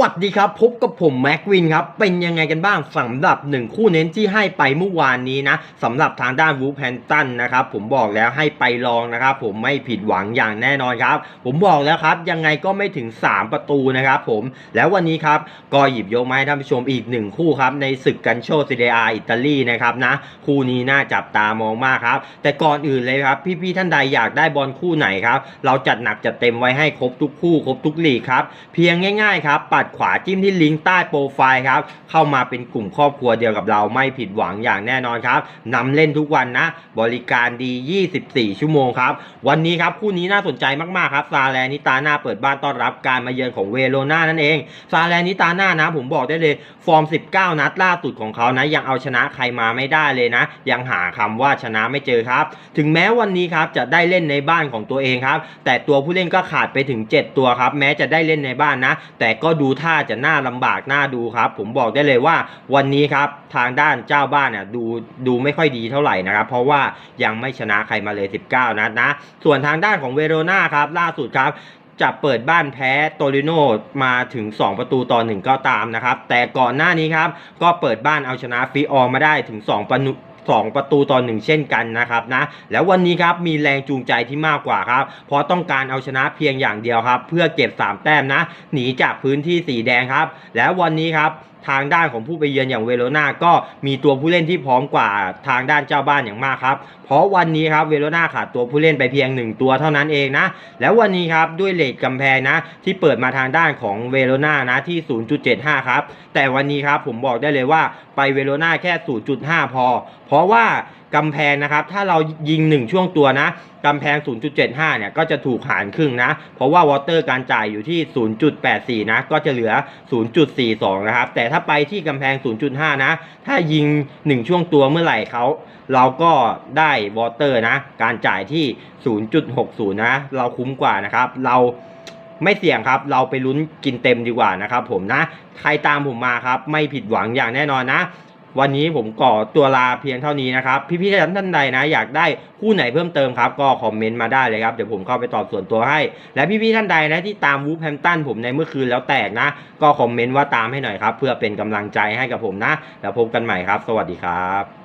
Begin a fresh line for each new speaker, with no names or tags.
วัสดีครับ พบกับผมแม็กวินครับ เป็นยังไงกันบ้างสำหรับหนึ่งคู่เน้นที่ให้ไปเมื่อวานนี้นะสำหรับทางด้านวูแฮนตันนะครับผมบอกแล้วให้ไปลองนะครับผมไม่ผิดหวังอย่างแน่นอนครับ ผมบอกแล้วครับ ยังไงก็ไม่ถึง 3 ประตูนะครับผมแล้ววันนี้ครับ ก็หยิบยกมาให้ท่านผู้ชมอีกหนึ่งคู่ครับ ในศึกกันโชซิเดอาอิตาลีนะครับนะ คู่นี้น่าจับตามองมากครับ แต่ก่อนอื่นเลยครับ พี่ๆท่านใดอยากได้บอลคู่ไหนครับเราจัดหนักจัดเต็มไว้ให้ครบทุกคู่ครบทุกลีกครับเพียงง่ายๆครับปัดขวาจิ้มที่ลิงก์ใต้โปรไฟล์ครับ เข้ามาเป็นกลุ่มครอบครัวเดียวกับเราไม่ผิดหวังอย่างแน่นอนครับนำเล่นทุกวันนะ บริการดี 24 ชั่วโมงครับ วันนี้ครับคู่นี้น่าสนใจมากๆครับซาแลนิตาน่าเปิดบ้านต้อนรับการมาเยือนของเวโรนานั่นเองซาแลนิตาน่านะ ผมบอกได้เลยฟอร์ม 19 นัดล่าสุดของเขานะยังเอาชนะใครมาไม่ได้เลยนะ ยังหาคำว่าชนะไม่เจอครับ ถึงแม้วันนี้ครับจะได้เล่นในบ้านของตัวเองครับ แต่ตัวผู้เล่นก็ขาดไปถึง 7 ตัวครับ แม้จะได้เล่นในบ้านนะ แต่ก็ดูท่าจะน่าลำบากน่าดูครับ ผมบอกได้เลยว่าวันนี้ครับทางด้านเจ้าบ้านเนี่ยดูดูไม่ค่อยดีเท่าไหร่นะครับ เพราะว่ายังไม่ชนะใครมาเลย 19 นัดนะ ส่วนทางด้านของเวโรนาครับ ล่าสุดครับจะเปิดบ้านแพ้โตริโนมาถึง 2 ประตูต่อ1ก็ตามนะครับ แต่ก่อนหน้านี้ครับ ก็เปิดบ้านเอาชนะฟิออมาได้ถึง2ประตู สองประตูต่อหนึ่งเช่นกันนะครับนะแล้ววันนี้ครับมีแรงจูงใจที่มากกว่าครับ เพราะต้องการเอาชนะเพียงอย่างเดียวครับ เพื่อเก็บ 3 แต้มนะ หนีจากพื้นที่สีแดงครับ แล้ววันนี้ครับ ทางด้านของผู้ไปเยือนอย่างเวโรนาก็มีตัวผู้เล่นที่พร้อมกว่าทางด้านเจ้าบ้านอย่างมากครับ เพราะวันนี้ครับเวโรนาขาดตัวผู้เล่นไปเพียง 1 ตัวเท่านั้นเองนะ แล้ววันนี้ครับด้วยเลทกำแพงนะ ที่เปิดมาทางด้านของเวโรนานะที่ 0.75 ครับ แต่วันนี้ครับผมบอกได้เลยว่าไปเวโรนาแค่ 0.5 พอ เพราะว่า กำแพงนะครับ ถ้าเรายิง 1 ช่วงตัวนะกำแพง 0.75 เนี่ย ก็จะถูกหารครึ่งนะ เพราะว่าวอเตอร์การจ่ายอยู่ที่ 0.84 นะ ก็จะเหลือ 0.42 นะครับ แต่ถ้าไปที่กำแพง 0.5 นะ ถ้ายิง 1 ช่วงตัวเมื่อไหร่เขา เราก็ได้วอเตอร์นะ การจ่ายที่ 0.60 นะ เราคุ้มกว่านะครับ เราไม่เสี่ยงครับ เราไปลุ้นกินเต็มดีกว่านะครับผมนะ ใครตามผมมาครับ ไม่ผิดหวังอย่างแน่นอนนะ วันนี้ผมก่อตัวลาเพียงเท่านี้นะครับ พี่ๆท่านท่านใดนะ อยากได้คู่ไหนเพิ่มเติมครับ ก็คอมเมนต์มาได้เลยครับ เดี๋ยวผมเข้าไปตอบส่วนตัวให้ และพี่ๆท่านใดนะที่ตามวูฟแฮมตันผมในเมื่อคืนแล้วแตกนะ ก็คอมเมนต์ว่าตามให้หน่อยครับ เพื่อเป็นกำลังใจให้กับผมนะ แล้วพบกันใหม่ครับ สวัสดีครับ